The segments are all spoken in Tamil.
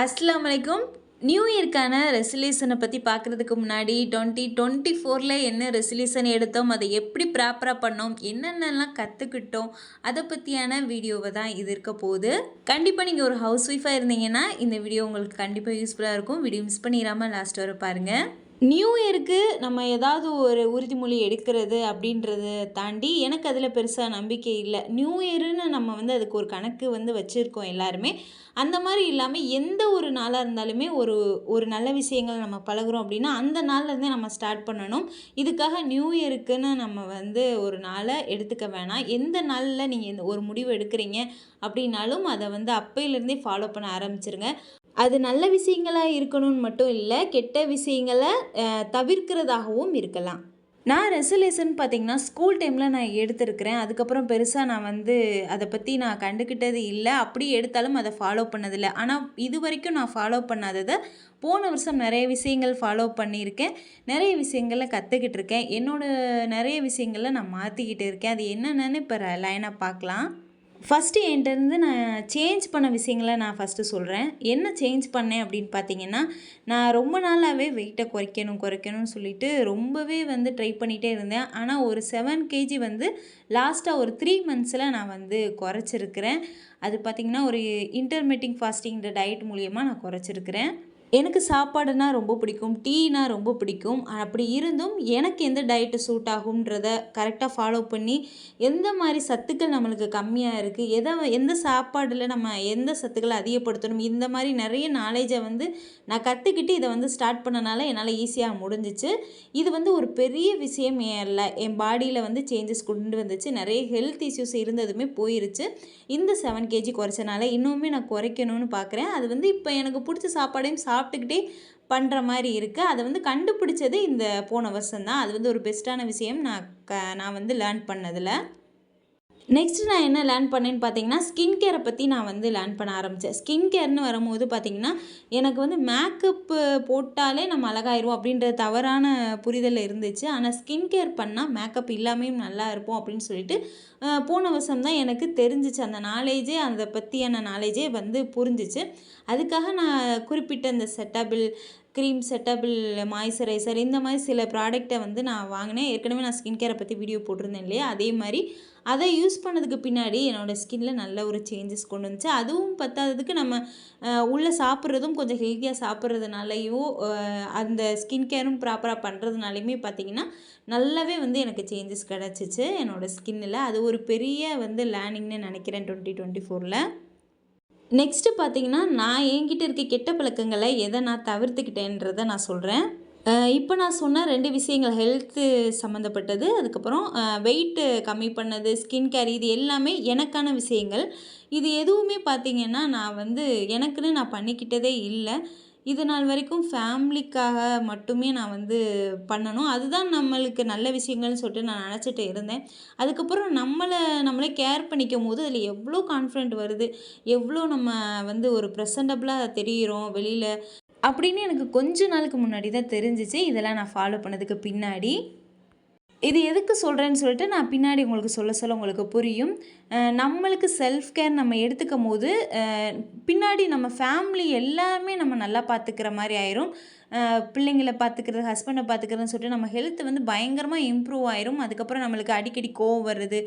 அஸ்லாம் வலைக்கும் நியூ இயர்க்கான ரெசல்யூஷனை பற்றி பார்க்குறதுக்கு முன்னாடி டுவெண்ட்டி டுவெண்ட்டி ஃபோரில் என்ன ரெசல்யூஷன் எடுத்தோம் அதை எப்படி ப்ராப்பராக பண்ணோம் என்னென்னலாம் கற்றுக்கிட்டோம் அதை பற்றியான வீடியோவை தான் இது இருக்க போகுது. கண்டிப்பாக நீங்கள் ஒரு ஹவுஸ் ஒய்ஃபாக இருந்தீங்கன்னா இந்த வீடியோ உங்களுக்கு கண்டிப்பாக யூஸ்ஃபுல்லாக இருக்கும். வீடியோ மிஸ் பண்ணிடாமல் லாஸ்ட் வர பாருங்கள் நியூ இயருக்கு நம்ம ஏதாவது ஒரு உறுதிமொழி எடுக்கிறது அப்படின்றத தாண்டி எனக்கு அதில் பெருசாக நம்பிக்கை இல்லை. நியூ இயருன்னு நம்ம வந்து அதுக்கு ஒரு கணக்கு வந்து வச்சுருக்கோம் எல்லாருமே. அந்த மாதிரி இல்லாமல் எந்த ஒரு நாளாக இருந்தாலுமே ஒரு ஒரு நல்ல விஷயங்கள் நம்ம பழகுறோம் அப்படின்னா அந்த நாள்லேருந்தே நம்ம ஸ்டார்ட் பண்ணணும். இதுக்காக நியூ இயருக்குன்னு நம்ம வந்து ஒரு நாளை எடுத்துக்க வேணாம். எந்த நாளில் நீங்கள் இந்த ஒரு முடிவு எடுக்கிறீங்க அப்படின்னாலும் அதை வந்து அப்போயிலேருந்தே ஃபாலோ பண்ண ஆரம்பிச்சிருங்க. அது நல்ல விஷயங்களாக இருக்கணும்னு மட்டும் இல்லை கெட்ட விஷயங்களை தவிர்க்கிறதாகவும் இருக்கலாம். நான் ரெசல்யூஷன் பார்த்திங்கன்னா ஸ்கூல் டைமில் நான் எடுத்திருக்கிறேன். அதுக்கப்புறம் பெருசாக நான் வந்து அதை பற்றி நான் கண்டுக்கிட்டது இல்லை. அப்படி எடுத்தாலும் அதை ஃபாலோ பண்ணதில்லை. ஆனால் இது வரைக்கும் நான் ஃபாலோ பண்ணாததை போன வருஷம் நிறைய விஷயங்கள் ஃபாலோ பண்ணியிருக்கேன். நிறைய விஷயங்களை கற்றுக்கிட்டு இருக்கேன் என்னோட நிறைய விஷயங்களை நான் மாற்றிக்கிட்டு இருக்கேன். அது என்னென்னு இப்போ லைனாக பார்க்கலாம். ஃபஸ்ட்டு என்கிட்டருந்து நான் சேஞ்ச் பண்ண விஷயங்களை நான் ஃபஸ்ட்டு சொல்கிறேன் என்ன சேஞ்ச் பண்ணேன் அப்படின்னு பார்த்தீங்கன்னா நான் ரொம்ப நாளாகவே வெயிட்டை குறைக்கணும் குறைக்கணும்னு சொல்லிட்டு ரொம்பவே வந்து ட்ரை பண்ணிகிட்டே இருந்தேன். ஆனால் ஒரு செவன் கேஜி வந்து லாஸ்ட்டாக ஒரு த்ரீ மந்த்ஸில் நான் வந்து குறைச்சிருக்கிறேன். அது பார்த்திங்கன்னா ஒரு இன்டர்மீட்டிங் ஃபாஸ்டிங்கிற டயட் மூலியமாக நான் குறைச்சிருக்கிறேன். எனக்கு சாப்பாடுனா ரொம்ப பிடிக்கும் டீனா ரொம்ப பிடிக்கும். அப்படி இருந்தும் எனக்கு எந்த டயட்டு சூட் ஆகுன்றத கரெக்டாக ஃபாலோ பண்ணி எந்த மாதிரி சத்துக்கள் நம்மளுக்கு கம்மியாக இருக்குது எதை எந்த சாப்பாடில் நம்ம எந்த சத்துக்களை அதிகப்படுத்தணும் இந்த மாதிரி நிறைய நாலேஜை வந்து நான் கற்றுக்கிட்டு இதை வந்து ஸ்டார்ட் பண்ணனால என்னால் ஈஸியாக முடிஞ்சிச்சு. இது வந்து ஒரு பெரிய விஷயம் இல்லை என் பாடியில் வந்து சேஞ்சஸ் கொண்டு வந்துச்சு. நிறைய ஹெல்த் இஷ்யூஸ் இருந்ததுமே போயிருச்சு. இந்த செவன் கேஜி குறைச்சனால இன்னுமே நான் குறைக்கணும்னு பார்க்குறேன் அது வந்து இப்போ எனக்கு பிடிச்ச சாப்பாடையும் சாப்பிட்டுக்கிட்டே பண்ணுற மாதிரி இருக்குது அதை வந்து கண்டுபிடிச்சது இந்த போன வருஷம் தான் அது வந்து ஒரு பெஸ்ட்டான விஷயம் நான் க நான் வந்து லேர்ன் பண்ணதில். நெக்ஸ்ட் நான் என்ன லேர்ன் பண்ணேன்னு பார்த்தீங்கன்னா ஸ்கின் கேரை பற்றி நான் வந்து லேர்ன் பண்ண ஆரம்பித்தேன் ஸ்கின் கேர்னு வரும்போது பார்த்தீங்கன்னா எனக்கு வந்து மேக்கப்பு போட்டாலே நம்ம அழகாயிருவோம் அப்படின்ற தவறான புரிதல் இருந்துச்சு. ஆனால் ஸ்கின் கேர் பண்ணால் மேக்கப் இல்லாமையும் நல்லா இருப்போம் அப்படின்னு சொல்லிட்டு போன வருஷம் தான் எனக்கு தெரிஞ்சிச்சு. அந்த நாலேஜே அதை பற்றியான நாலேஜே வந்து புரிஞ்சிச்சு. அதுக்காக நான் குறிப்பிட்ட அந்த செட்டபிள் க்ரீம் செட்டபிள் மாய்ஸ்சரைசர் இந்த மாதிரி சில ப்ராடக்ட்டை வந்து நான் வாங்கினேன். ஏற்கனவே நான் ஸ்கின் கேரை பற்றி வீடியோ போட்டிருந்தேன் இல்லையா? அதே மாதிரி அதை யூஸ் பண்ணதுக்கு பின்னாடி என்னோடய ஸ்கின்னில் நல்ல ஒரு சேஞ்சஸ் கொண்டு வந்துச்சு. அதுவும் பத்தாததுக்கு நம்ம உள்ளே சாப்பிட்றதும் கொஞ்சம் ஹெல்த்தியாக சாப்பிட்றதுனாலையும் அந்த ஸ்கின் கேரும் ப்ராப்பராக பண்ணுறதுனாலையுமே பார்த்தீங்கன்னா நல்லாவே வந்து எனக்கு சேஞ்சஸ் கிடச்சிச்சு என்னோடய ஸ்கின்னில் அது ஒரு பெரிய வந்து லேர்னிங்னு நினைக்கிறேன் டுவெண்ட்டி டுவெண்ட்டி ஃபோரில் நெக்ஸ்ட்டு பார்த்தீங்கன்னா நான் என்கிட்ட இருக்க கெட்ட பழக்கங்களை எதை நான் தவிர்த்துக்கிட்டேன்றதை நான் சொல்கிறேன் இப்போ நான் சொன்ன ரெண்டு விஷயங்கள் ஹெல்த்து சம்மந்தப்பட்டது அதுக்கப்புறம் வெயிட்டு கம்மி பண்ணது ஸ்கின் கேர் இது எல்லாமே எனக்கான விஷயங்கள். இது எதுவுமே பார்த்திங்கன்னா நான் வந்து எனக்குன்னு நான் பண்ணிக்கிட்டதே இல்லை. இது நாள் வரைக்கும் ஃபேமிலிக்காக மட்டுமே நான் வந்து பண்ணணும். அதுதான் நம்மளுக்கு நல்ல விஷயங்கள்னு சொல்லிட்டு நான் நினச்சிட்டு இருந்தேன். அதுக்கப்புறம் நம்மளை நம்மளே கேர் பண்ணிக்கும் போது அதில் எவ்வளோ கான்ஃபிடென்ட் வருது? எவ்வளோ நம்ம வந்து ஒரு ப்ரெசன்டபுளாக தெரியிறோம் வெளியில்? அப்படின்னு எனக்கு கொஞ்ச நாளுக்கு முன்னாடி தான் தெரிஞ்சிச்சு. இதெல்லாம் நான் ஃபாலோ பண்ணதுக்கு பின்னாடி. இது எதுக்கு சொல்கிறேன்னு சொல்லிட்டு நான் பின்னாடி உங்களுக்கு சொல்ல சொல்ல உங்களுக்கு புரியும். நம்மளுக்கு செல்ஃப் கேர் நம்ம எடுத்துக்கும் போது பின்னாடி நம்ம ஃபேமிலி எல்லாமே நம்ம நல்லா பார்த்துக்கிற மாதிரி ஆயிரும். பிள்ளைங்களை பார்த்துக்கிறது ஹஸ்பண்டை பார்த்துக்கிறதுன்னு சொல்லிட்டு நம்ம ஹெல்த் வந்து பயங்கரமாக இம்ப்ரூவ் ஆயிரும். அதுக்கப்புறம் நம்மளுக்கு அடிக்கடி கோவம் வருது.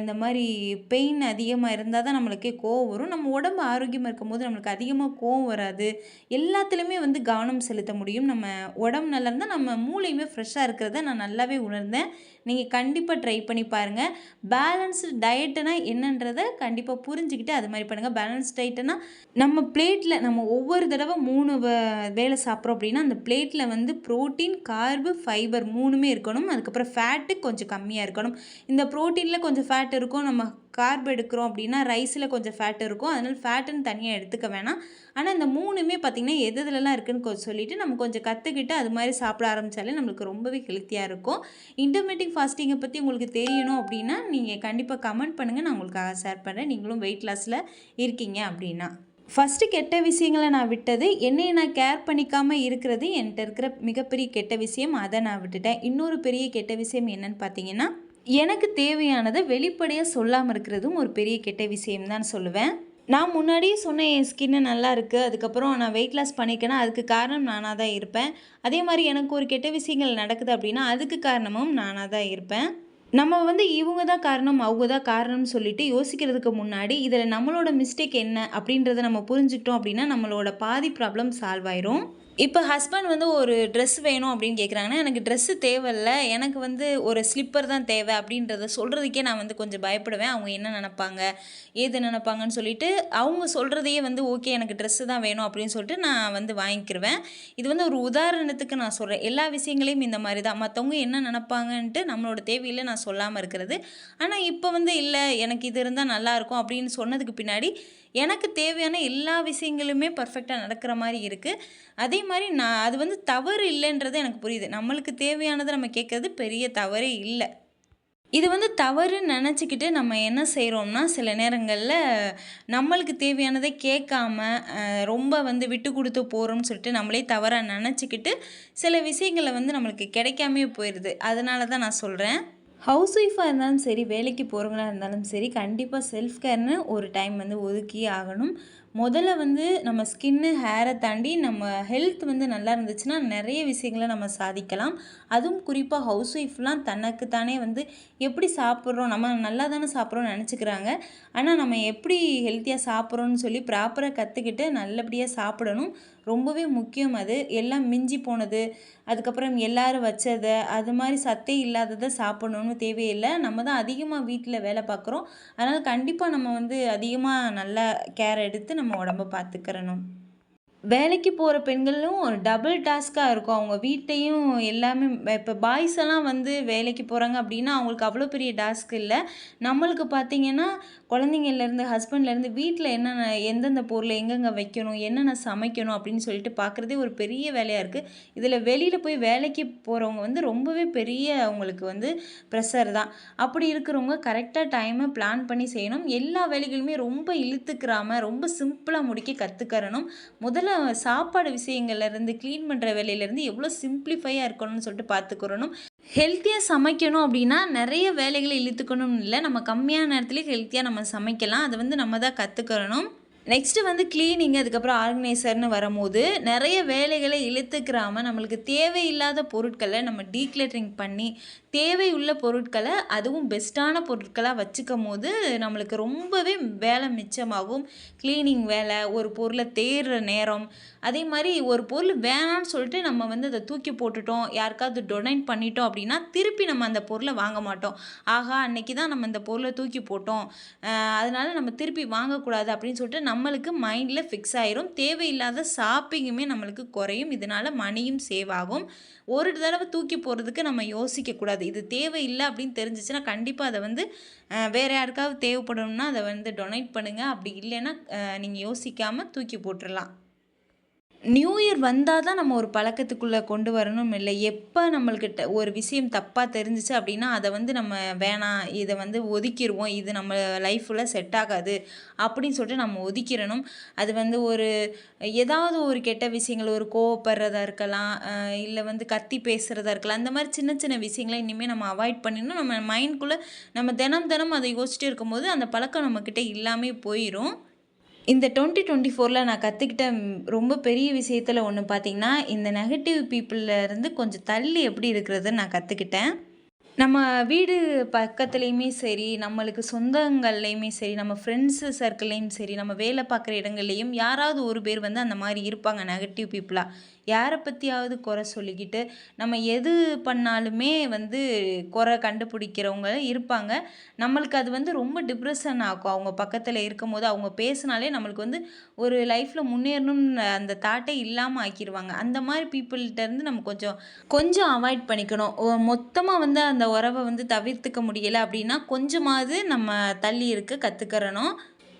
இந்த மாதிரி பெயின் அதிகமாக இருந்தால் தான் நம்மளுக்கே கோவம் வரும். நம்ம உடம்பு ஆரோக்கியமாக இருக்கும்போது நம்மளுக்கு அதிகமாக கோவம் வராது. எல்லாத்துலேயுமே வந்து கவனம் செலுத்த முடியும். நம்ம உடம்பு நல்லா இருந்தால் நம்ம மூளையுமே ஃப்ரெஷ்ஷாக இருக்கிறத நான் நல்லாவே உணர்ந்தேன். நீங்கள் கண்டிப்பாக ட்ரை பண்ணி பாருங்கள் பேலன்ஸ்டு டயட்டுனா என்னன்றதை கண்டிப்பாக புரிஞ்சுக்கிட்டு அது மாதிரி பண்ணுங்கள் பேலன்ஸ் டயட்டுனா நம்ம பிளேட்டில் நம்ம ஒவ்வொரு தடவை மூணு வேலை சாப்பிட்றோம் அப்படின்னா அப்படின்னா அந்த பிளேட்டில் வந்து ப்ரோட்டீன் கார்பு ஃபைபர் மூணுமே இருக்கணும். அதுக்கப்புறம் ஃபேட்டு கொஞ்சம் கம்மியாக இருக்கணும். இந்த ப்ரோட்டீனில் கொஞ்சம் ஃபேட் இருக்கும். நம்ம கார்ப் எடுக்கிறோம் அப்படின்னா ரைஸில் கொஞ்சம் ஃபேட் இருக்கும். அதனால் ஃபேட்டுன்னு தனியாக எடுத்துக்க வேணாம். ஆனால் இந்த மூணுமே பார்த்திங்கன்னா எது எதுலலாம் இருக்குன்னு கொஞ்சம் சொல்லிவிட்டு நம்ம கொஞ்சம் கற்றுக்கிட்டு அது மாதிரி சாப்பிட ஆரம்பித்தாலே நம்மளுக்கு ரொம்பவே ஹெல்த்தியாக இருக்கும். இன்டர்மீடியட் ஃபாஸ்டிங்கை பற்றி உங்களுக்கு தெரியணும் அப்படின்னா நீங்கள் கண்டிப்பாக கமெண்ட் பண்ணுங்கள் நான் உங்களுக்காக ஷேர் பண்ணுறேன் நீங்களும் வெயிட் லாஸில் இருக்கீங்க அப்படின்னா. ஃபஸ்ட்டு கெட்ட விஷயங்களை நான் விட்டது என்னை நான் கேர் பண்ணிக்காமல் இருக்கிறது என்கிட்ட இருக்கிற மிகப்பெரிய கெட்ட விஷயம் அதை நான் விட்டுட்டேன். இன்னொரு பெரிய கெட்ட விஷயம் என்னன்னு பார்த்தீங்கன்னா எனக்கு தேவையானதை வெளிப்படையாக சொல்லாமல் இருக்கிறதும் ஒரு பெரிய கெட்ட விஷயம் தான் சொல்லுவேன். நான் முன்னாடியே சொன்னேன் என் ஸ்கின்னு நல்லா இருக்குது அதுக்கப்புறம் நான் வெயிட் லாஸ் பண்ணிக்கனா அதுக்கு காரணம் நானாக தான் இருப்பேன். அதே மாதிரி எனக்கு ஒரு கெட்ட விஷயங்கள் நடக்குது அப்படின்னா அதுக்கு காரணமும் நானாக தான் இருப்பேன். நம்ம வந்து இவங்க தான் காரணம் அவங்க தான் காரணம்னு சொல்லிட்டு யோசிக்கிறதுக்கு முன்னாடி இதில் நம்மளோட மிஸ்டேக் என்ன அப்படின்றத நம்ம புரிஞ்சுக்கிட்டோம் அப்படின்னா நம்மளோட பாதி ப்ராப்ளம் சால்வ் ஆயிரும். இப்போ ஹஸ்பண்ட் வந்து ஒரு ட்ரெஸ் வேணும் அப்படின்னு கேட்குறாங்கன்னா எனக்கு ட்ரெஸ்ஸு தேவையில்ல எனக்கு வந்து ஒரு ஸ்லிப்பர் தான் தேவை அப்படின்றத சொல்கிறதுக்கே நான் வந்து கொஞ்சம் பயப்படுவேன். அவங்க என்ன நினப்பாங்க ஏது நினப்பாங்கன்னு சொல்லிட்டு அவங்க சொல்கிறதையே வந்து ஓகே எனக்கு ட்ரெஸ்ஸு தான் வேணும் அப்படின்னு சொல்லிட்டு நான் வந்து வாங்கிக்கிருவேன். இது வந்து ஒரு உதாரணத்துக்கு நான் சொல்கிறேன் எல்லா விஷயங்களையும் இந்த மாதிரி தான். மற்றவங்க என்ன நினப்பாங்கன்ட்டு நம்மளோட தேவையில்லை நான் சொல்லாமல் இருக்கிறது. ஆனால் இப்போ வந்து இல்லை எனக்கு இது இருந்தால் நல்லாயிருக்கும் அப்படின்னு சொன்னதுக்கு பின்னாடி எனக்கு தேவையான எல்லா விஷயங்களுமே பர்ஃபெக்டாக நடக்கிற மாதிரி இருக்குது அதே மாதிரி நான் அது வந்து தவறு இல்லைன்றது எனக்கு புரியுது. நம்மளுக்கு தேவையானதை நம்ம கேட்குறது பெரிய தவறே இல்லை. இது வந்து தவறுன்னு நினச்சிக்கிட்டு நம்ம என்ன செய்கிறோம்னா சில நேரங்களில் நம்மளுக்கு தேவையானதை கேட்காம ரொம்ப வந்து விட்டு கொடுத்து போகிறோம்னு சொல்லிட்டு நம்மளே தவறாக நினச்சிக்கிட்டு சில விஷயங்களை வந்து நம்மளுக்கு கிடைக்காமே போயிடுது அதனால தான் நான் சொல்கிறேன் ஹவுஸ் ஒய்ஃபாக இருந்தாலும் சரி வேலைக்கு போகிறவங்களா இருந்தாலும் சரி கண்டிப்பாக செல்ஃப் கேர்னு ஒரு டைம் வந்து ஒதுக்கியே ஆகணும். முதல்ல வந்து நம்ம ஸ்கின்னு ஹேரை தாண்டி நம்ம ஹெல்த் வந்து நல்லா இருந்துச்சுன்னா நிறைய விஷயங்களை நம்ம சாதிக்கலாம். அதுவும் குறிப்பாக ஹவுஸ் ஒய்ஃப்லாம் தனக்கு தானே வந்து எப்படி சாப்பிட்றோம் நம்ம நல்லா தானே சாப்பிட்றோம்னு நினச்சிக்கிறாங்க. ஆனால் நம்ம எப்படி ஹெல்த்தியாக சாப்பிட்றோன்னு சொல்லி ப்ராப்பராக கற்றுக்கிட்டு நல்லபடியாக சாப்பிடணும். ரொம்பவே முக்கியம் அது. எல்லாம் மிஞ்சி போனது அதுக்கப்புறம் எல்லாரும் வச்சதை அது மாதிரி சத்தே இல்லாததை சாப்பிடணும்னு தேவையில்லை. நம்ம தான் அதிகமாக வீட்டில் வேலை பார்க்குறோம். அதனால் கண்டிப்பாக நம்ம வந்து அதிகமாக நல்லா கேர் எடுத்து நம்ம உடம்ப பார்த்துக்கிறணும். வேலைக்கு போகிற பெண்களும் ஒரு டபுள் டாஸ்க்காக இருக்கும். அவங்க வீட்டையும் எல்லாமே இப்போ பாய்ஸ் எல்லாம் வந்து வேலைக்கு போகிறாங்க அப்படின்னா அவங்களுக்கு அவ்வளோ பெரிய டாஸ்க் இல்லை. நம்மளுக்கு பார்த்தீங்கன்னா குழந்தைங்கள்லேருந்து ஹஸ்பண்ட்லேருந்து வீட்டில் என்னென்ன எந்தெந்த பொருளை எங்கெங்கே வைக்கணும் என்னென்ன சமைக்கணும் அப்படின்னு சொல்லிட்டு பார்க்குறதே ஒரு பெரிய வேலையாக இருக்குது இதில் வெளியில் போய் வேலைக்கு போகிறவங்க வந்து ரொம்பவே பெரிய அவங்களுக்கு வந்து ப்ரெஷர் தான். அப்படி இருக்கிறவங்க கரெக்டாக டைமை பிளான் பண்ணி செய்யணும். எல்லா வேலைகளுமே ரொம்ப இழுத்துக்கிறாமல் ரொம்ப சிம்பிளாக முடிக்க கற்றுக்கறணும் முதல்ல சாப்பாடு விஷயங்கள்லேருந்து க்ளீன் பண்ணுற வேலையிலேருந்து எவ்வளோ சிம்பிளிஃபையாக இருக்கணும்னு சொல்லிட்டு பார்த்துக்கிறணும் ஹெல்த்தியாக சமைக்கணும் அப்படின்னா நிறைய வேலைகளை இழுத்துக்கணும்னு இல்லை. நம்ம கம்மியான நேரத்துலேயே ஹெல்த்தியாக நம்ம சமைக்கலாம். அதை வந்து நம்ம தான் கற்றுக்கணும் நெக்ஸ்ட்டு வந்து க்ளீனிங் அதுக்கப்புறம் ஆர்கனைசர்னு வரும்போது நிறைய வேலைகளை இழுத்துக்கிறாமல் நம்மளுக்கு தேவையில்லாத பொருட்களை நம்ம டீக்ளட்டரிங் பண்ணி தேவை உள்ள பொருட்களை அதுவும் பெஸ்ட்டான பொருட்களாக வச்சுக்கும் போது நம்மளுக்கு ரொம்பவே வேலை மிச்சமாகும். க்ளீனிங் வேலை ஒரு பொருளை தேடுற நேரம் அதே மாதிரி ஒரு பொருள் வேணான்னு சொல்லிட்டு நம்ம வந்து அதை தூக்கி போட்டுட்டோம் யாருக்காவது டொனேட் பண்ணிட்டோம் அப்படின்னா திருப்பி நம்ம அந்த பொருளை வாங்க மாட்டோம். ஆகா அன்னைக்கு தான் நம்ம இந்த பொருளை தூக்கி போட்டோம். அதனால் அதனால நம்ம திருப்பி வாங்கக்கூடாது அப்படின்னு சொல்லிட்டு நம்ம நம்மளுக்கு மைண்டில் ஃபிக்ஸ் ஆயிரும். தேவையில்லாத ஷாப்பிங்குமே நம்மளுக்கு குறையும். இதனால மணியும் சேவ் ஆகும். ஒரு தடவை தூக்கி போகிறதுக்கு நம்ம யோசிக்கக்கூடாது இது தேவையில்லை அப்படின்னு தெரிஞ்சிச்சுன்னா கண்டிப்பாக அதை வந்து வேறு யாருக்காவது தேவைப்படணும்னா அதை வந்து டொனேட் பண்ணுங்கள் அப்படி இல்லைன்னா நீங்கள் யோசிக்காமல் தூக்கி போட்டுடலாம் நியூ இயர் வந்தால் தான் நம்ம ஒரு பழக்கத்துக்குள்ளே கொண்டு வரணும் இல்லை எப்போ நம்மள்கிட்ட ஒரு விஷயம் தப்பாக தெரிஞ்சிச்சு அப்படின்னா அதை வந்து நம்ம வேணாம் இதை வந்து ஒதுக்கிடுவோம் இது நம்ம லைஃப்பில் செட் ஆகாது அப்படின்னு சொல்லிட்டு நம்ம ஒதுக்கிடணும். அது வந்து ஒரு ஏதாவது ஒரு கெட்ட விஷயங்கள் ஒரு கோவப்படுறதா இருக்கலாம் இல்லை வந்து கத்தி பேசுகிறதா இருக்கலாம் அந்த மாதிரி சின்ன சின்ன விஷயங்களை இனிமேல் நம்ம அவாய்ட் பண்ணிடணும். நம்ம மைண்ட்குள்ளே நம்ம தினம் தினம் அதை யோசிச்சுட்டு இருக்கும்போது அந்த பழக்கம் நம்மக்கிட்ட இல்லாமல் போயிடும் இந்த டுவெண்ட்டி டுவெண்ட்டி ஃபோரில் நான் கற்றுக்கிட்ட ரொம்ப பெரிய விஷயத்தில் ஒன்று பார்த்தீங்கன்னா இந்த நெகட்டிவ் இருந்து கொஞ்சம் தள்ளி எப்படி இருக்கிறதுன்னு நான் கற்றுக்கிட்டேன் நம்ம வீடு பக்கத்துலேயுமே சரி நம்மளுக்கு சொந்தங்கள்லேயுமே சரி நம்ம ஃப்ரெண்ட்ஸு சர்க்கிள்லேயும் சரி நம்ம வேலை பார்க்குற இடங்கள்லையும் யாராவது ஒரு பேர் வந்து அந்த மாதிரி இருப்பாங்க நெகட்டிவ் பீப்புளாக யாரை பற்றியாவது குறை சொல்லிக்கிட்டு நம்ம எது பண்ணாலுமே வந்து குறை கண்டுபிடிக்கிறவங்க இருப்பாங்க. நம்மளுக்கு அது வந்து ரொம்ப டிப்ரெஷன் ஆகும் அவங்க பக்கத்தில் இருக்கும்போது அவங்க பேசினாலே நம்மளுக்கு வந்து ஒரு லைஃப்பில் முன்னேறணும்னு அந்த தாட்டே இல்லாமல் ஆக்கிடுவாங்க அந்த மாதிரி பீப்புள்கிட்டருந்து நம்ம கொஞ்சம் கொஞ்சம் அவாய்ட் பண்ணிக்கணும். மொத்தமாக வந்து அந்த உறவை வந்து தவிர்த்துக்க முடியலை அப்படின்னா கொஞ்சமாவது நம்ம தள்ளி இருக்க கற்றுக்கிறணும்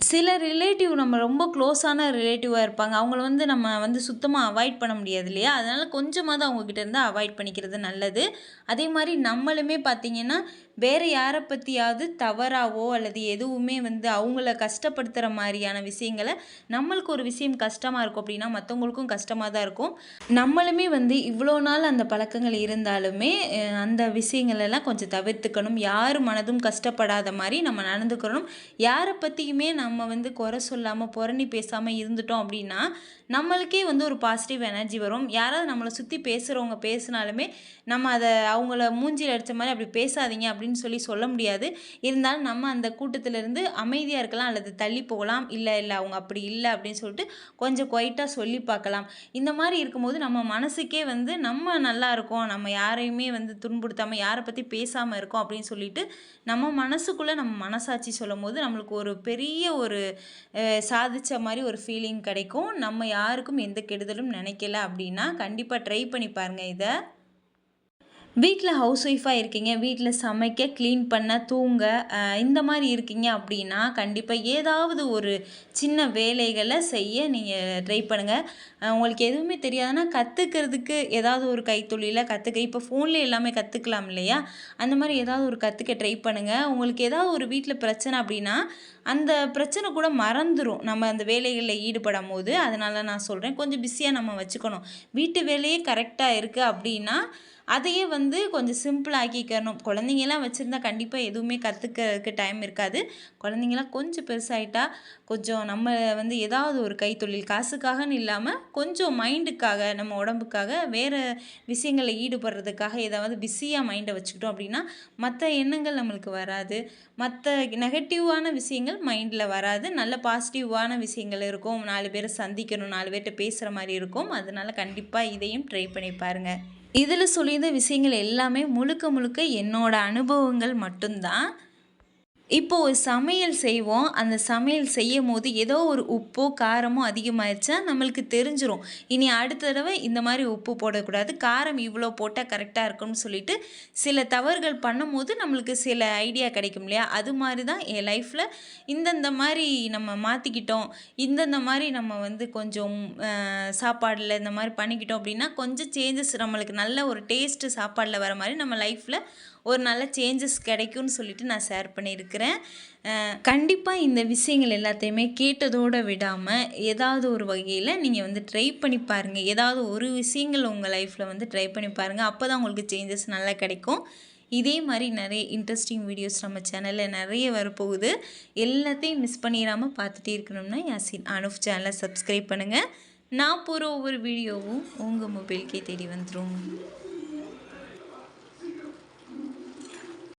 சில ரிலேட்டிவ் நம்ம ரொம்ப க்ளோஸான ரிலேட்டிவாக இருப்பாங்க. அவங்கள வந்து நம்ம வந்து சுத்தமாக அவாய்ட் பண்ண முடியாது இல்லையா? அதனால் கொஞ்சமாவது அவங்கக்கிட்ட இருந்து அவாய்ட் பண்ணிக்கிறது நல்லது. அதே மாதிரி நம்மளுமே பார்த்திங்கன்னா வேறு யாரை பற்றியாவது தவறாவோ அல்லது எதுவுமே வந்து அவங்கள கஷ்டப்படுத்துகிற மாதிரியான விஷயங்களை நம்மளுக்கு ஒரு விஷயம் கஷ்டமாக இருக்கும் அப்படின்னா மற்றவங்களுக்கும் கஷ்டமாக தான் இருக்கும். நம்மளுமே வந்து இவ்வளோ நாள் அந்த பழக்கங்கள் இருந்தாலுமே அந்த விஷயங்களெல்லாம் கொஞ்சம் தவிர்த்துக்கணும். யார் மனதும் கஷ்டப்படாத மாதிரி நம்ம நடந்துக்கணும். யாரை பற்றியுமே நம்ம வந்து குறை சொல்லாமல் புரணி பேசாமல் இருந்துட்டோம் அப்படின்னா நம்மளுக்கே வந்து ஒரு பாசிட்டிவ் எனர்ஜி வரும். யாராவது நம்மளை சுற்றி பேசுகிறவங்க பேசினாலுமே நம்ம அதை அவங்கள மூஞ்சியில் அடித்த மாதிரி அப்படி பேசாதீங்க அப்படின்னு அப்படின்னு சொல்லி சொல்ல முடியாது. இருந்தாலும் நம்ம அந்த கூட்டத்திலேருந்து அமைதியாக இருக்கலாம் அல்லது தள்ளி போகலாம். இல்லை இல்லை அவங்க அப்படி இல்லை அப்படின்னு சொல்லிட்டு கொஞ்சம் குவைட்டாக சொல்லி பார்க்கலாம். இந்த மாதிரி இருக்கும்போது நம்ம மனசுக்கே வந்து நம்ம நல்லா இருக்கோம் நம்ம யாரையுமே வந்து துன்புறுத்தாமல் யாரை பற்றி பேசாமல் இருக்கோம் அப்படின்னு சொல்லிட்டு நம்ம மனசுக்குள்ளே நம்ம மனசாட்சி சொல்லும் போது நம்மளுக்கு ஒரு பெரிய ஒரு சாதித்த மாதிரி ஒரு ஃபீலிங் கிடைக்கும். நம்ம யாருக்கும் எந்த கெடுதலும் நினைக்கல அப்படின்னா கண்டிப்பாக ட்ரை பண்ணி பாருங்கள் இதை. வீட்டில் ஹவுஸ் ஒய்ஃபாக இருக்கீங்க வீட்டில் சமைக்க க்ளீன் பண்ண தூங்க இந்த மாதிரி இருக்கீங்க அப்படின்னா கண்டிப்பாக ஏதாவது ஒரு சின்ன வேலைகளை செய்ய நீங்கள் ட்ரை பண்ணுங்கள் உங்களுக்கு எதுவுமே தெரியாதுன்னா கற்றுக்கிறதுக்கு ஏதாவது ஒரு கைத்தொழிலை கற்றுக்க இப்போ ஃபோன்லேயே எல்லாமே கற்றுக்கலாம் இல்லையா? அந்த மாதிரி ஏதாவது ஒரு கற்றுக்க ட்ரை பண்ணுங்கள் உங்களுக்கு ஏதாவது ஒரு வீட்டில் பிரச்சனை அப்படின்னா அந்த பிரச்சனை கூட மறந்துடும் நம்ம அந்த வேலைகளில் ஈடுபடும் போது அதனால நான் சொல்கிறேன் கொஞ்சம் பிஸியாக நம்ம வச்சுக்கணும். வீட்டு வேலையே கரெக்டாக இருக்குது அப்படின்னா அதையே வந்து கொஞ்சம் சிம்பிளாக்கிக்கணும் குழந்தைங்கலாம் வச்சுருந்தா கண்டிப்பாக எதுவுமே கற்றுக்கிறதுக்கு டைம் இருக்காது. குழந்தைங்கலாம் கொஞ்சம் பெருசாயிட்டா கொஞ்சம் நம்ம வந்து ஏதாவது ஒரு கைத்தொழில் காசுக்காகன்னு இல்லாமல் கொஞ்சம் மைண்டுக்காக நம்ம உடம்புக்காக வேறு விஷயங்களில் ஈடுபடுறதுக்காக ஏதாவது பிஸியாக மைண்டை வச்சுக்கிட்டோம் அப்படின்னா மற்ற எண்ணங்கள் நம்மளுக்கு வராது. மற்ற நெகட்டிவான விஷயங்கள் மைண்டில் வராது. நல்ல பாசிட்டிவான விஷயங்கள் இருக்கும். நாலு பேரை சந்திக்கணும் நாலு பேர்கிட்ட பேசுகிற மாதிரி இருக்கும். அதனால கண்டிப்பாக இதையும் ட்ரை பண்ணி பாருங்கள் இதில் சொல்லியிருந்த விஷயங்கள் எல்லாமே முழுக்க முழுக்க என்னோட அனுபவங்கள் மட்டும்தான். இப்போ ஒரு சமையல் செய்வோம். அந்த சமையல் செய்யும் போது ஏதோ ஒரு உப்போ காரமோ அதிகமாகிடுச்சா நம்மளுக்கு தெரிஞ்சிடும் இனி அடுத்த தடவை இந்த மாதிரி உப்பு போடக்கூடாது. காரம் இவ்வளோ போட்டால் கரெக்டாக இருக்கும்னு சொல்லிட்டு சில தவறுகள் பண்ணும்போது நம்மளுக்கு சில ஐடியா கிடைக்கும் இல்லையா? அது மாதிரி தான் என் லைஃப்பில் இந்தந்த மாதிரி நம்ம மாற்றிக்கிட்டோம் இந்தந்த மாதிரி நம்ம வந்து கொஞ்சம் சாப்பாடில் இந்த மாதிரி பண்ணிக்கிட்டோம் அப்படின்னா கொஞ்சம் சேஞ்சஸ் நம்மளுக்கு நல்ல ஒரு டேஸ்ட்டு சாப்பாடில் வர மாதிரி நம்ம லைஃப்பில் ஒரு நல்ல சேஞ்சஸ் கிடைக்கும்னு சொல்லிட்டு நான் ஷேர் பண்ணியிருக்கிறேன். கண்டிப்பாக இந்த விஷயங்கள் எல்லாத்தையுமே கேட்டதோடு விடாமல் ஏதாவது ஒரு வகையில் நீங்கள் வந்து ட்ரை பண்ணி பாருங்கள் ஏதாவது ஒரு விஷயங்கள் உங்கள் லைஃப்பில் வந்து ட்ரை பண்ணி பாருங்கள் அப்போ தான் உங்களுக்கு சேஞ்சஸ் நல்லா கிடைக்கும். இதே மாதிரி நிறைய இன்ட்ரெஸ்டிங் வீடியோஸ் நம்ம சேனலில் நிறைய வரப்போகுது. எல்லாத்தையும் மிஸ் பண்ணிடாமல் பார்த்துட்டே இருக்கணும்னா யாசின் அனுஃப் சேனலை சப்ஸ்கிரைப் பண்ணுங்கள் நான் போகிற ஒவ்வொரு வீடியோவும் உங்கள் மொபைலுக்கே தேடி வந்துடும்